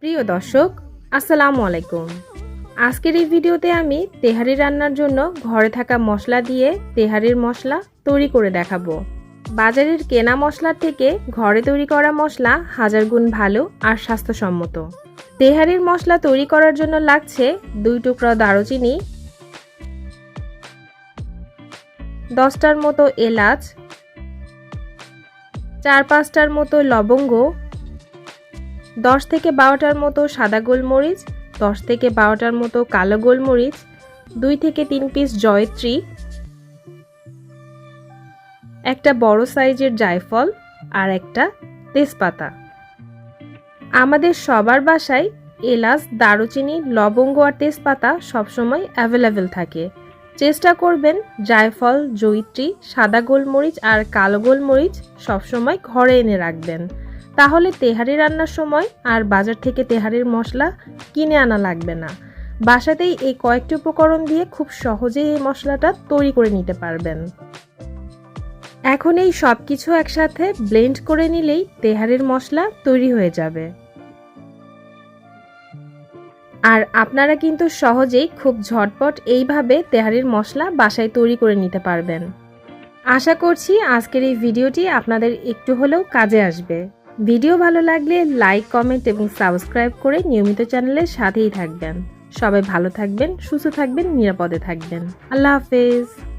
প্রিয় দর্শক, আসসালামু আলাইকুম। আজকের এই ভিডিওতে আমি তেহারি রান্নার জন্য ঘরে থাকা মশলা দিয়ে তেহারির মশলা তৈরি করে দেখাবো। বাজারের কেনা মশলার থেকে ঘরে তৈরি করা মশলা হাজার গুণ ভালো আর স্বাস্থ্যসম্মত। তেহারির মশলা তৈরি করার জন্য লাগছে দুই টুকরা দারুচিনি দশটার মতো এলাচ, চার পাঁচটার মতো লবঙ্গ, দশ থেকে বারোটার মতো সাদা গোলমরিচ, দশ থেকে বারোটার মতো কালো গোলমরিচ, দুই থেকে তিন পিস জয়ত্রী, একটা বড় সাইজের জায়ফল আর একটা তেজপাতা। আমাদের সবার বাসায় এলাচ, দারুচিনি, লবঙ্গ আর তেজপাতা সবসময় অ্যাভেলেবেল থাকে। চেষ্টা করবেন জায়ফল, জৈত্রী, সাদা গোলমরিচ আর কালো গোলমরিচ সবসময় ঘরে এনে রাখবেন। তাহলে তেহারি রান্নার সময় আর বাজার থেকে তেহারির মশলা কিনে আনা লাগবে না। বাসাতেই এই কয়েকটি উপকরণ দিয়ে খুব সহজেই এই মশলাটা তৈরি করে নিতে পারবেন। এখন এই সব কিছু একসাথে ব্লেন্ড করে নিলেই তেহারির মশলা তৈরি হয়ে যাবে। আর আপনারা কিন্তু সহজেই খুব ঝটপট এইভাবে তেহারির মশলা বাসায় তৈরি করে নিতে পারবেন। আশা করছি আজকের এই ভিডিওটি আপনাদের একটু হলেও কাজে আসবে। ভিডিও ভালো লাগলে লাইক, কমেন্ট এবং সাবস্ক্রাইব করে নিয়মিত চ্যানেলের সাথেই থাকবেন। সবাই ভালো থাকবেন, সুস্থ থাকবেন, নিরাপদে থাকবেন। আল্লাহ হাফেজ।